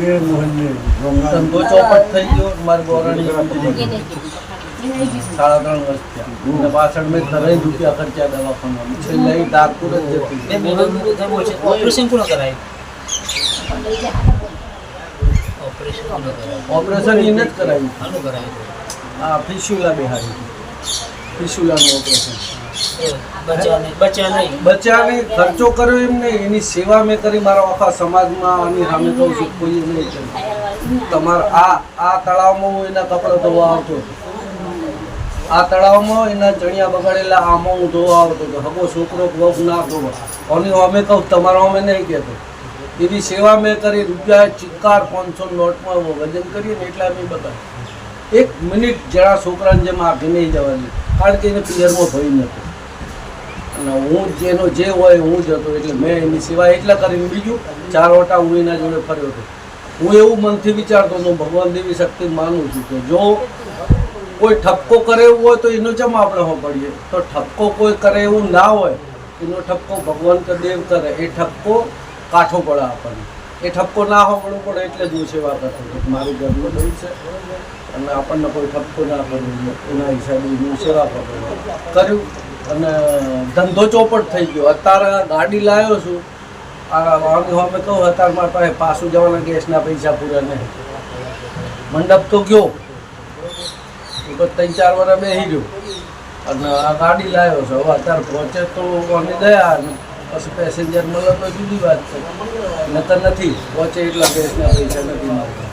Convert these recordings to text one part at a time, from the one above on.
વીર મોહનને ધંધો ચોપટ થઈ ગયો મારી ગોરાણી સાડા ત્રણ વર્ષ થયા. અને પાછળ મેં ત્રણ રૂપિયા ખર્ચ્યા દવાખાનામાં. છેલ્લે ઈ ડાકુર જ જતી ઓપરેશન કોણ કરાયું? ઓપરેશન કરાયું? ઓપરેશન એને જ કરાવ્યું આનું કરાયું. આ ફિસ્યુલા બેહાડી. ફિશુલાનું ઓપરેશન. બચ્ચાને ખર્ચો કર્યો એમ નહીં. એની સેવા મેં કરી મારા આખા સમાજમાં કોઈ નહીં તમારા આ આ તળાવમાં એના કપડાં ધોવા આવતો. આ તળાવમાં એના ચણિયા બગાડેલા આમાં હું ધોવા આવતો હતો. હગો છોકરો વહુ ના ધોવા. અને અમે કહું, તમારો અમે નહીં કહેતો. એવી સેવા મેં કરી, રૂપિયા ચિક્કાર પાંચસો નોટમાં વજન કરીએ ને એટલે અમે બધા એક મિનિટ જરા છોકરાને જેમ આગે નહીં જવાની, કારણ કે એને પિયરમાં ભય નહોતો. અને હું જેનો જે હોય હું જ હતો. એટલે મેં એની સેવા એટલા કરીને બીજું ચાર વટા હું એના જોડે ફર્યો હતો. હું એવું મનથી વિચારતો હતો ભગવાન દેવી શક્તિ માનું છું કે જો કોઈ ઠપકો કરે એવું હોય તો એનો જમા આપણે પડીએ તો ઠપકો કોઈ કરે એવું ના હોય, એનો ઠપકો ભગવાન કે દેવ કરે. એ ઠપકો કાઠો પડે આપણને. એ ઠપકો ના હોવો પડે એટલે જ હું સેવા કરતો હતો. મારું ઘરનું થયું છે. અને આપણને કોઈ ઠપકો ના કરવો એના હિસાબે હું સેવા કરું કર્યું. અને ધંધો ચોપટ થઈ ગયો. અત્યારે ગાડી લાવ્યો છું. આ વાંધી અમે કહું, અત્યારે મારા પાસે પાછું જવાના ગેસના પૈસા પૂરા નહીં. મંડપ તો ગયો. ત્રણ ચાર વર્ષ બેસી ગયો અને આ ગાડી લાવ્યો છે. હવે અત્યારે પહોંચે તો કોની અને પછી પેસેન્જર મળે તો જુદી વાત છે. નતર નથી. પહોંચે એટલા ગેસના પૈસા નથી મળતા.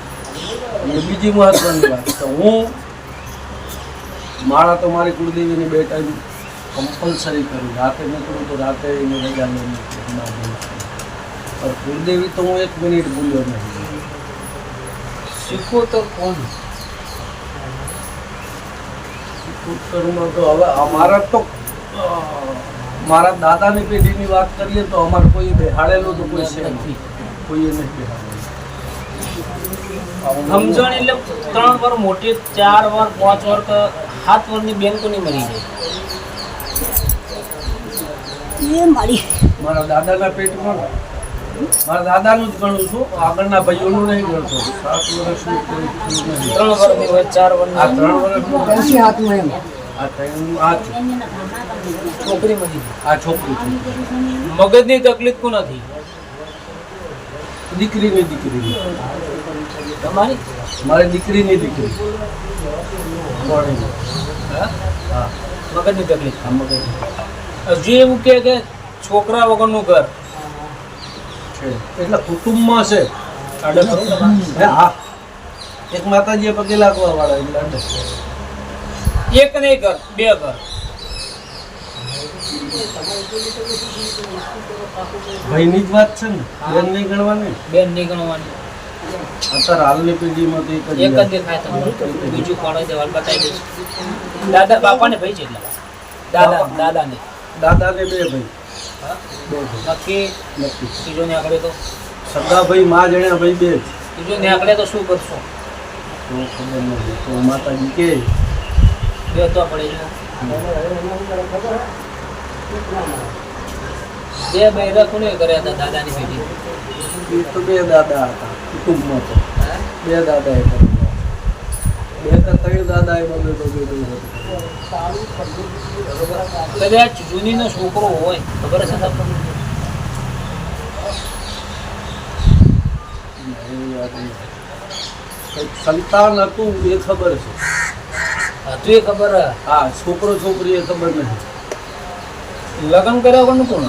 અને બીજી મહત્વની વાત તો હું, મારા તો મારી કુળદેવીની બે ટાઈમ કમ્પલસરી કર્યું રાતે નીકળું તો રાતે એની રજા લઈને. પણ કુળદેવી તો હું એક મિનિટ ભૂલ્યો નહીં શીખો તો કોણ? ઉત્તરમાં તો હવે અમારા તો મારા દાદાની પેઢીની વાત કરીએ તો અમારે કોઈ બેહાડેલું તો કોઈ છે નથી કોઈએ નથી બેહાડેલું સમજણ એટલે ત્રણ વાર મોટી ચાર વાર પાંચ વાર કે સાત વરની બેન કોની મરી જાય. એ મારી મારા દાદાના પેટમાં મારા દાદાનું જ ગણું છું. આગળના ભાઈઓનું નહીં ગણતો. સાત વર્ષ ત્રણ વર્ષ હોય ચાર આ ત્રણ હાથમાં એમ. આ ત્રણ આ છોકરી મરી આ છોકરી મગજની તકલીફ કોણ હતી દીકરીની દીકરી. તમારી? મારી દીકરીની દીકરી. કોણી હા? હા. મગજની તકલીફ. આ મગજ હજુ એવું કે કે છોકરા વગરનું ઘર. છે. એટલે કુટુંબમાં. છે? હા. એક માતાજીએ પગે લાગવા વાળા એટલે અડે. એક નહીં ઘર બે ઘર. ભાઈની જ વાત છે ને. બેન નહીં ગણવાની? બેન નહીં ગણવાની. અત્યારે હાલની પેઢીમાં તો એક જ એક જ દેખાય તમને. બીજું કોણ હોય બતાવી દઈશ. દાદા બાપાને ભાઈ છે એટલા. દાદા બાપા. દાદાને. ભાઈ હા? બે ભાઈ. નક્કી નક્કી ત્રીજો ને આંકડે તો? સગા ભાઈ માં જણ્યા ભાઈ બે. ત્રીજો ને આંકડે તો શું કરશો? તો ખબર નથી તો માતાજી કે. બે તો પડે છે. બે બૈરા કોને કર્યા હતા દાદાની પેઢી? એ તો બે દાદા હતા કુટુંબમાં તો? બે દાદા એ બે ત્રણ દાદા એ બધું બધું બધું કદાચ જૂનીનો છોકરો હોય ખબર છે તમને? સંતાન હતું એ ખબર છે. હતું એ ખબર? હા છોકરો છોકરી એ ખબર નથી. લગ્ન કર્યા વગરનું કોણ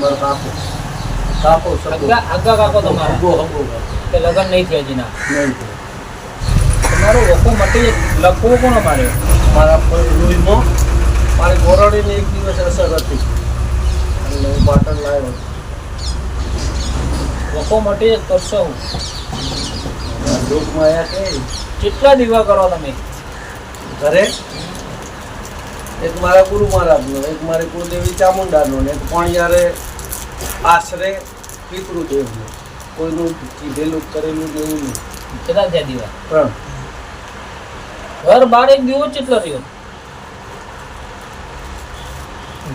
મારો કાકો. કાકો આગા કાકો તમારો હગો. હગો લગ્ન નહીં થયા જીના? નહીં તો. તમારો વખો મટી લખવું કોણ મારે મારા લોહીમાં મારી ગોરડીની એક દિવસ અસર હતી. અને હું પાટણ લાવ્યો વખો મટી કરશો હું. લોકમાં આવ્યા કે કેટલા દીવા કરો તમે? ઘરે? એક મારા ગુરુ મહારાજનો એક મારી કુળદેવી ચામુંડાનો ને એક પણિયારે આશરે પિતૃદેવનો. કોઈનું કીધેલું કરેલું જેવું નહીં. કેટલા થયા દીવા? ત્રણ. ઘર બાર એક દીવો કેટલો રહ્યો.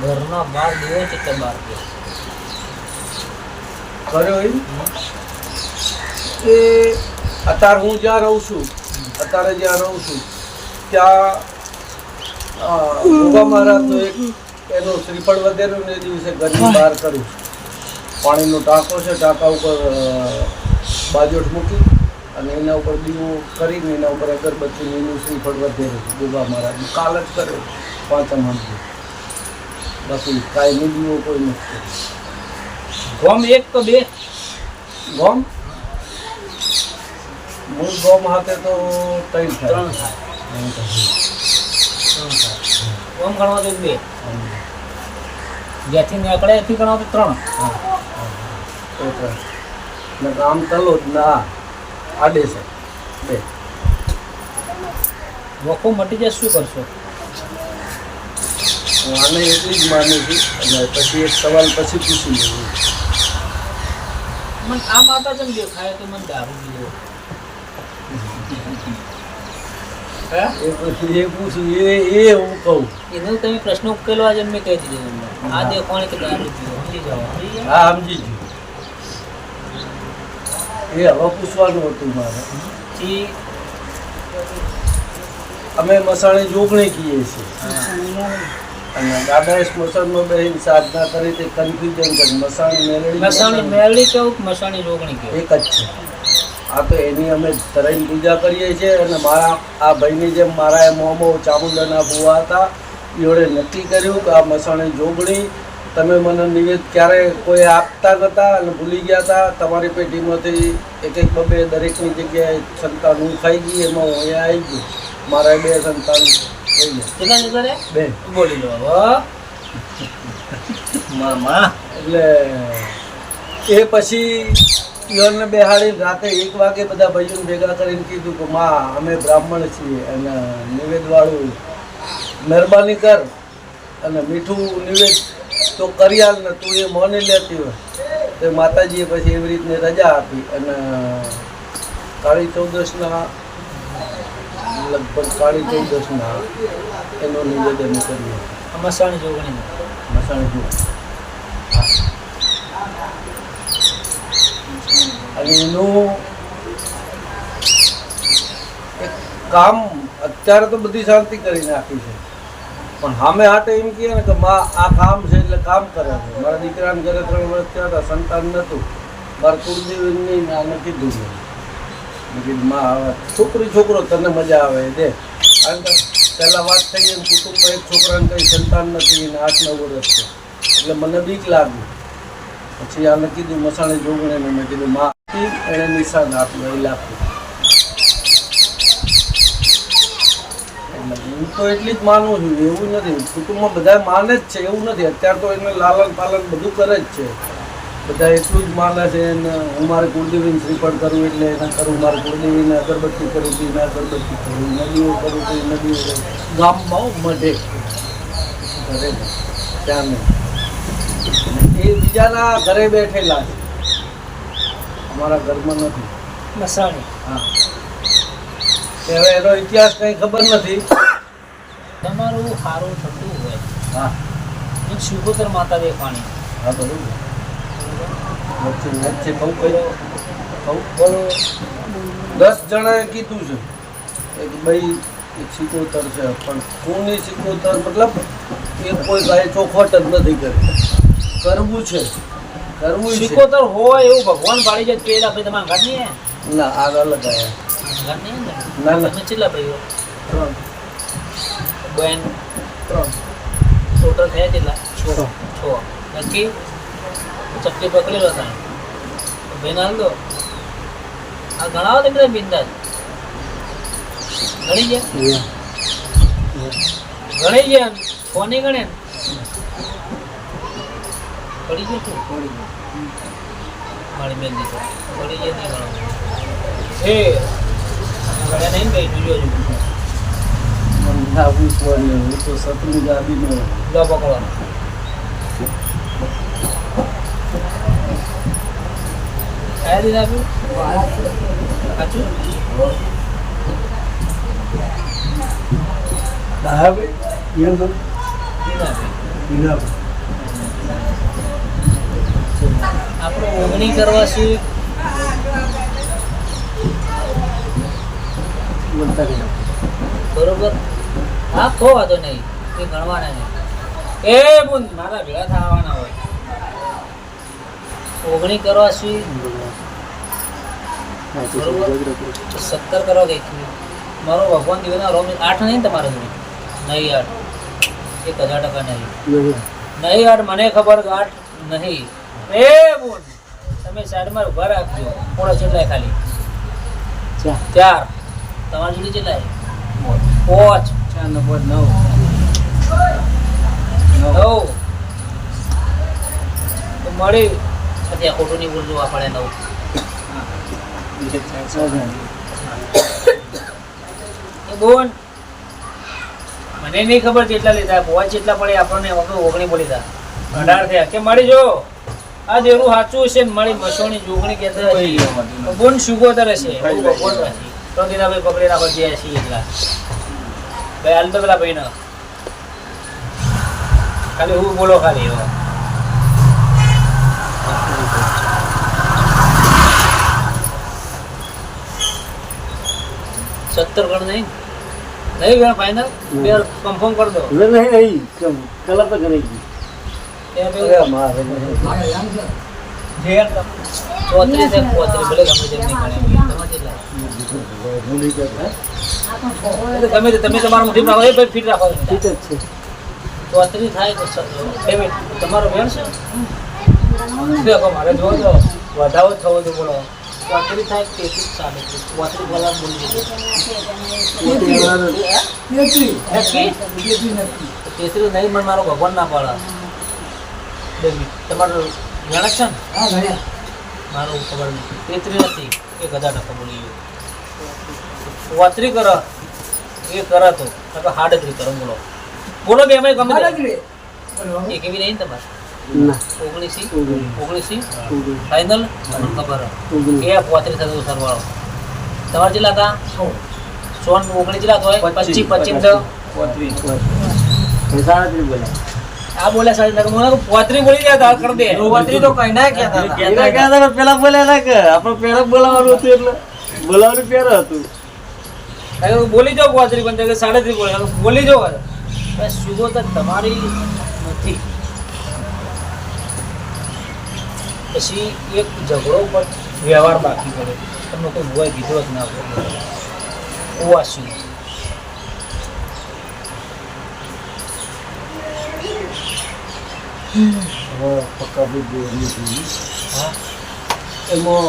ઘરના બાર દીવો કેટલો બાર રહ્યો કર્યો એ અત્યારે હું જ્યાં રહું છું, અત્યારે જ્યાં રહું છું, ત્યાં ઊભા મહારાજનો એક એનો શ્રીફળ વધેલું ને દિવસે ઘરની બહાર કર્યું. પાણીનો ટાંકો છે, ટાંકા ઉપર બાજોટ મૂકી. અને એના ઉપર દીવો કરીને એના ઉપર અગરબત્તી એનું શ્રીફળ વધેલું છે મહારાજ કાલ જ કર્યો પાંચમ હંધી. બાકી કાંઈ દીવો કોઈ નથી ગોમ એક તો બે. ગોમ? મૂળ ગોમ હાથે તો ત્રણ થાય. ત્રણ થાય. ગોમ ગણવા તો બે જ્યાંથી નીકળે એથી ગણવા તો ત્રણ ત્રણ આમ તલો જ ના. આડે છે. બે. વખો મટી જાય શું કરશો? હું આને એટલી જ માનું છું અને પછી એક સવાલ પછી પૂછી લઉં મને આ માતા જેમ દેખાય તો મને દારૂ પીવો એ પછી એ એ એ હું કહું. એનો તમે પ્રશ્ન ઉકેલવા જેમ મેં કહી દીધો આ દેખાણ કે દારૂ પીવો સમજી જાઓ. હા સમજી એ હવે પૂછવાનું હતું મારે. જી અમે મસાણી જોગણી કહીએ છીએ. અને દાદાએ સ્મશાનમાં બેહીને સાધના કરી તે કન્ફ્યુઝન છે મસાણી મેળવી મસાણી મેળવી કેવું મસાણી જોગણી કે? એક જ છે. આ તો એની અમે તરાઈ પૂજા કરીએ છીએ અને મારા આ ભાઈની જેમ મારા એ મોમો ચામુંડાના ભુવા હતા એવડે નક્કી કર્યું કે આ મસાણી જોગણી તમે મને નિવેદ ક્યારે કોઈ આપતા નહોતા અને ભૂલી ગયા હતા તમારી પેઢીમાંથી એક એક બબે દરેકની જગ્યાએ સંતાન હું ખાઈ ગઈ એમાં હું અહીંયા આવી ગયું. મારા બે સંતાન બે. બોલી લો મામા. એટલે એ પછી ઈવનને બેહાડી રાતે એક વાગે બધા ભાઈઓને ભેગા કરીને કીધું કે માં અમે બ્રાહ્મણ છીએ અને નિવેદવાળું મહેરબાની કર. અને મીઠું નિવેદ તો કરી ને તું એ મને લેતી હોય. તો માતાજીએ પછી એવી રીતને રજા આપી અને કાળી ચૌદસના લગભગ કાળી ચૌદસના એનો નિવેદન કર્યું મસાણી જોગણી. મસાણી જુઓ અને એનું એક કામ અત્યારે તો બધી શાંતિ કરી નાખી છે. પણ સામે હાટે એમ કહે ને કે માં આ કામ છે એટલે કામ કરે છે. મારા દીકરાને ઘરે ત્રણ વર્ષ થયા હતા, સંતાન નહોતું. મારા કુળદેવીની આને કીધું છે મેં કીધું, માં આવે છોકરી, છોકરો, તને મજા આવે દે. કારણ કે પહેલાં વાત થઈ એમ કુટુંબમાં એક છોકરાને કંઈ સંતાન નથી અને આઠ, નવ વર્ષ છે. એટલે મને બીક લાગ્યું પછી આને કીધું, મસાણી જોગણે મેં કીધું, માં એણે નિશાન આપ્યું એ લાખ્યું એટલે હું તો એટલી જ માનું છું એવું નથી. કુટુંબમાં બધા માને જ છે એવું નથી. અત્યારે તો એને લાલન પાલન બધું કરે જ છે. બધા એટલું જ માને છે એને હું મારે કુળદેવીને શ્રીફળ કરવું એટલે એને કરું મારે કુળદેવીને અગરબત્તી કરું તો એને અગરબત્તી કરું નદીઓ કરું એ નદીઓ કરું. ગામમાં મઢે ઘરે ત્યાં એ બીજાના ઘરે બેઠેલા છે. અમારા ઘરમાં નથી. મસાણી. હા. હવે એનો ઇતિહાસ કંઈ ખબર નથી. તમારું સારું થતું હોય. હા. એક શુભોતર માતા દેખાણી. હા બરોબર. વચ્ચે વચ્ચે કઈ બહુ બોલો. દસ જણાએ કીધું છે. એક ભાઈ એક સિકોતર છે પણ કોની સિકોતર? મતલબ એ કોઈ ભાઈ ચોખવટ જ નથી કરી. કરવું છે. કરવું છે. હોય એવું ભગવાન પાડી જાય પેલા ભાઈ તમારા ઘરની ના આગળ અલગ ઘરની ઘર ને? ના કેટલા ભાઈઓ? ત્રણ. બેન ત્રણ. ટોટલ થયા કેટલા? છ. છ. નક્કી ચપટી પકડેલો થાય બેન હાલ દો. આ ગણાવો તમે બધા બિંદાસ. ગણી ગયા? ગણી ગયા કોની ગણે પડી ગયો તું મારી બેન દીધો પડી ગયા નહીં ગણો એ ગણ્યા નહીં ભાઈ જોજો જોજો. ના પૂછવાની હું તો સતની ગાદીનો લો પકડવાનો કયા દિન આપ્યું સાચું હા ભાઈ દિન આપ્યું આપણે ઓગણી કરવા શીખ બરોબર? હા વાંધો નહીં. એ ગણવાના નહીં એ બુન મારા ભેળા થવાના હોય. ઓગણી કરવા શું? સત્તર કરવા ગઈ મારો ભગવાન દિવસના રોમ આઠ નહીં તમારે તમારા નહીં આઠ. એક હજાર ટકા નહીં. નહીં આઠ મને ખબર આઠ નહીં. એ બોલ તમે સાઈડમાં ઊભા રાખજો. પોળો ચેટલાય ખાલી. ચાર. તમારી જોડે ચેટલાય પાંચ. ચાર ને પાંચ no. No. તો મળી પછી ખોટું નહીં બોલવું આપણે નવું બોન મને નહીં ખબર કેટલા લીધા પાંચ જેટલા પડે આપણને ઓગણી બોલી દા અઢાર થયા કે મળી જો આ દેરું સાચું છે ને મળી મસોની જોગણી કે બોન સુગોતર હશે તો દીદાભાઈ પકડી રાખો જે હશે એટલા ભાઈ હાલ તો પેલા ભાઈ ખાલી હું બોલો ખાલી એવો સત્તર ગણ નહીં? નહીં ફાઇનલ બે કન્ફર્મ કરી દો. નહીં તો ગણી ગઈ ત્યાં બે અરે મારે. નહીં. જે ચોત્રીસ પોત્રીસ ભલે ગમે તેમ નહીં તમારે કેટલા? એ તો ગમે તે તમે તમારા મુઠ્ઠી રાખો એ ભાઈ ફીટ રાખો ઠીક જ છે. ચોત્રીસ થાય તો બે તમારો છે? દેખો મારે. જોવો તો વધારો જ થવો તો બોલો. ચોત્રીસ થાય તેત્રીસ સાડત્રીસ વાતરી કલાક બોલી તેત્રીસ નહીં મને મારો ભગવાન ના પાડે. તમારું વેણ છે ને? મારું ખબર નથી. તેત્રીસ નથી. એ કદાચ ટકા બોલી ચોત્રીસ કરો. એ કરા તો. કાં હાડત્રીસ કરો બોલો બોલો બે અમે ગમે તે. એક એવી નહીં ને તમારે? ના. ઓગણીસી? ઓગણીસી. ફાઇનલ? ખબર. એ પોત્રીસ થતો સરવાળો તમારે કેટલા હતા? સોન ઓગણીસ કેટલા હોય પચીસ. પચીસ તો. એ આ બોલ્યા સાહેબ નકર મને પોત્રી બોલી ગયા હતા કર દે. પોત્રી તો કઈ ના કહેતા હતા. પેલા બોલ્યા ના કે આપણે પેલા બોલાવવાનું હતું એટલે. બોલાવવાનું પેલા હતું. બોલી જાઓ ગોત્રી પણ કે સાડત્રીસ બોલે બોલી જાઓ સુગો તો તમારી નથી. પછી એક ઝઘડો પર વ્યવહાર બાકી પડે. તમને કોઈ હોય કીધો જ ના પડે ઓ આ શું એમાં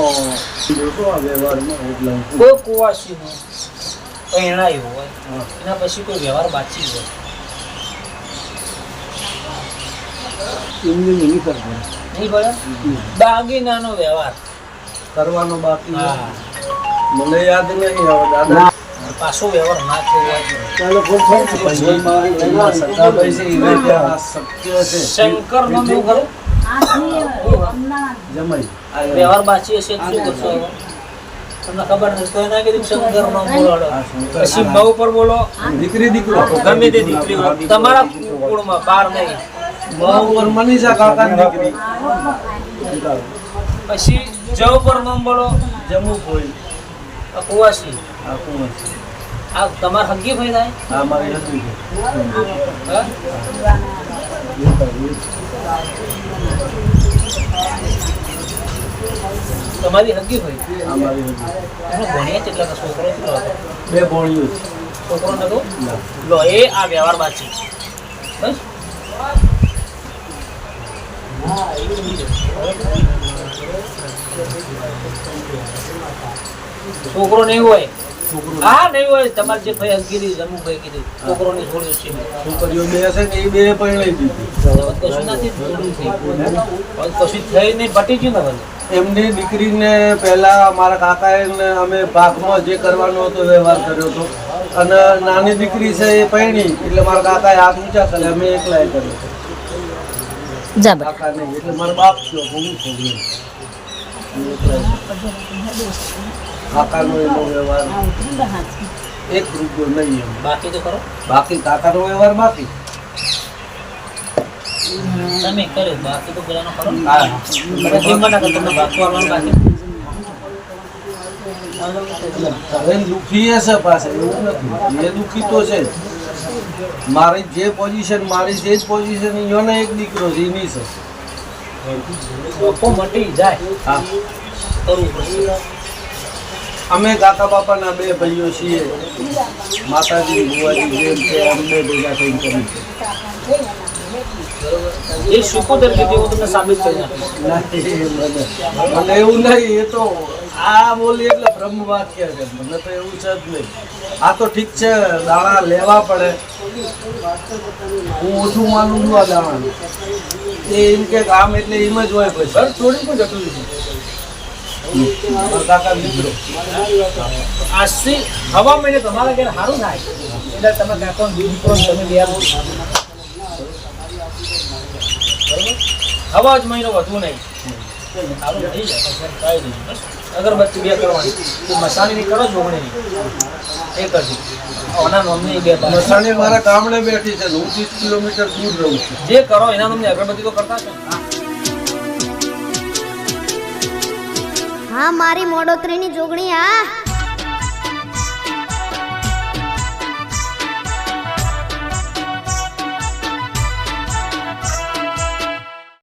કોઈ કુવાસી વ્યવહારમાં કોઈ હોય. એના પછી કોઈ વ્યવહાર બાકી હોય. એમની મિની કરતો નહીં પડે? દાગીનાનો વ્યવહાર. કરવાનો બાકી મને યાદ નહીં હવે દાદા. પાછો વ્યવહાર ના થયો શંકર નો ખરું? જમાઈ. વ્યવહાર બાકી હશે શું કરશો? તમને ખબર નથી તો એના કીધું શંકર નો બોલો પછી બહુ પર બોલો. દીકરી દીકરો. ગમે તે દીકરી. તમારા કુળમાં બાર નહીં. બહુ પર મનીષા દીકરી. પછી જવ પર નામ બોલો. જમુ કોઈ અકુવાસી કુવાસી. આ. આ હગી ભાઈ થાય? મારી હા? તમારી હગી હોય? આ મારી હતી એનો ભણ્યા કેટલા છોકરો બે છે. છોકરો નતો લો એ આ વ્યવહાર બાકી બસ. છોકરો નહીં હોય. હા નહીં હોય. તમારે જે ભાઈ જમુ ભાઈ કીધું છોકરો ની છોડ્યો છે. છોકરીઓ બે હશે ને એ બે પરણાઈ દીધી. કશું નથી થોડું થયું. કશું થઈ નહીં પટી ગયું ને હવે? એમની દીકરીને પહેલા મારા કાકાએ અમે ભાગમાં જે કરવાનો હતો વ્યવહાર કર્યો હતો. અને નાની દીકરી છે એ પરણી એટલે મારા કાકાએ હાથ ઊંચા કર્યા અમે એકલા કર્યો. કાકા નહીં એટલે મારો બાપ થયો હું છોકરી. કાકાનો એનો વ્યવહાર. એક રૂપિયો નહીં એમ. બાકી તો કરો બાકી કાકાનો વ્યવહાર બાકી. તમે કર્યો બાકી તો પેલાનો કરો હા. તમે કેમ કરો તમને બાકી વાળવાનું બાકી. હવે દુઃખી હશે પાસે એવું નથી. એ દુઃખી તો છે મારી જે પોઝિશન મારી જે જ પોઝિશન યોને એક દીકરો છે એની છે. લોકો મટી જાય. હા. કરવું પડશે. અમે કાકા બાપાના બે ભાઈઓ છીએ. માતાજી બુવાજી જેમ છે અમને ભેગા થઈને કરી છે. એ શીખોતેર કે તેવું તમને સાબિત મને મને એવું નહીં એ તો આ બોલી એટલે બ્રહ્મ વાક્ય છે. મને તો એવું છે જ નહીં. આ તો ઠીક છે દાણા લેવા પડે. હું ઓછું માનું છું આ દાણા એ એમ કે આમ એટલે એમ જ હોય પછી. ઘર છોડી પણ જતું રહ્યું મારા કાકા દીકરો આજથી હવા મહિને તમારા ઘેર સારું થાય. એટલે તમે કાકો દીકરો તમે આવો. હવા જ મહિનો વધુ નહીં. સારું થઈ જાય. અગરબત્તી બે કરવાની. મસાણીની કરો જોગણીની એ કરજો ઓના મમ્મી બે. મસાણી મારા ગામડે બેઠી છે હું ત્રીસ કિલોમીટર દૂર રહું છું. જે કરો એના તમને અગરબત્તી તો કરતા છો હા મારી મોડોતરીની જોગણી આ